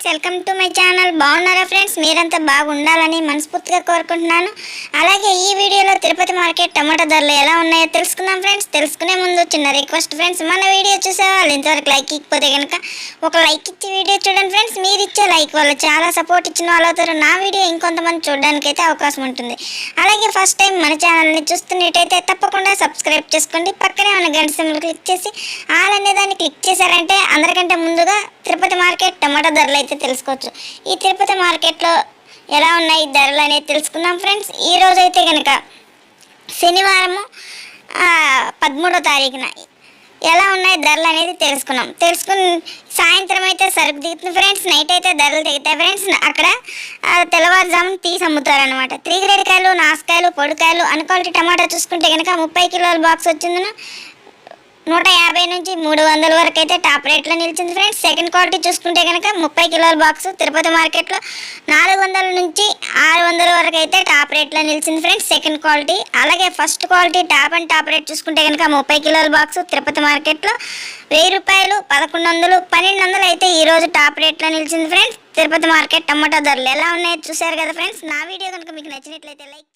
Friends welcome to my channel. బాగున్నారా friends? మీరంతా బాగుండాలని మనస్ఫూర్తిగా కోరుకుంటున్నాను. అలాగే ఈ వీడియోలో తిరుపతి మార్కెట్ టమాటా ధరలు ఎలా ఉన్నాయో తెలుసుకుందాం ఫ్రెండ్స్. తెలుసుకునే ముందు చిన్న రిక్వెస్ట్ ఫ్రెండ్స్ మన వీడియో చూసే వాళ్ళు ఇంతవరకు లైక్ ఇకపోతే కనుక ఒక లైక్ ఇచ్చి వీడియో చూడండి ఫ్రెండ్స్. మీరు ఇచ్చే లైక్ వల్ల చాలా సపోర్ట్ ఇచ్చిన వాళ్ళు అవుతారు. నా వీడియో ఇంకొంతమంది చూడడానికి అయితే అవకాశం ఉంటుంది. అలాగే ఫస్ట్ టైం మన ఛానల్ని చూస్తున్నట్టయితే తప్పకుండా సబ్స్క్రైబ్ చేసుకోండి. పక్కనే ఉన్న గంట సింబల్ క్లిక్ చేసి ఆల్ అనే దాన్ని క్లిక్ చేశారంటే అందరికంటే ముందుగా తిరుపతి మార్కెట్ టమాటా ధరలు అయితే తెలుసుకోవచ్చు. ఈ తిరుపతి మార్కెట్లో ఎలా ఉన్నాయి ధరలు అనేది తెలుసుకుందాం ఫ్రెండ్స్. ఈ అయితే కనుక శనివారము పదమూడో తారీఖున ఎలా ఉన్నాయి ధరలు అనేది తెలుసుకున్నాం. తెలుసుకుని సాయంత్రం అయితే సరుకు దిగుతుంది ఫ్రెండ్స్. నైట్ అయితే ధరలు దిగుతాయి ఫ్రెండ్స్. అక్కడ తెల్లవారుజామున తీసి అమ్ముతారనమాట త్రీ గ్రేడ్ కాయలు నాసుకాయలు పొడికాయలు అన్క్వాలిటీ టమాటా చూసుకుంటే కనుక ముప్పై కిలోల బాక్స్ వచ్చిందను నూట యాభై నుంచి మూడు వందల వరకు అయితే టాప్ రేట్లో నిలిచింది ఫ్రెండ్స్. సెకండ్ క్వాలిటీ చూసుకుంటే కనుక ముప్పై కిలోల బాక్స్ తిరుపతి మార్కెట్లో నాలుగు వందల నుంచి ఆరు వందల వరకు అయితే టాప్ రేట్లో నిలిచింది ఫ్రెండ్స్. సెకండ్ క్వాలిటీ అలాగే first quality top and top rate చూసుకుంటే కనుక ముప్పై కిలోల బాక్స్ తిరుపతి మార్కెట్లో వెయ్యి రూపాయలు పదకొండు వందలు పన్నెండు వందలు అయితే ఈ రోజు టాప్ రేట్లో నిలిచింది ఫ్రెండ్స్. తిరుపతి మార్కెట్ టమాటో ధరలు ఎలా ఉన్నాయో చూశారు కదా ఫ్రెండ్స్. నా వీడియో కనుక మీకు నచ్చినట్లయితే లైక్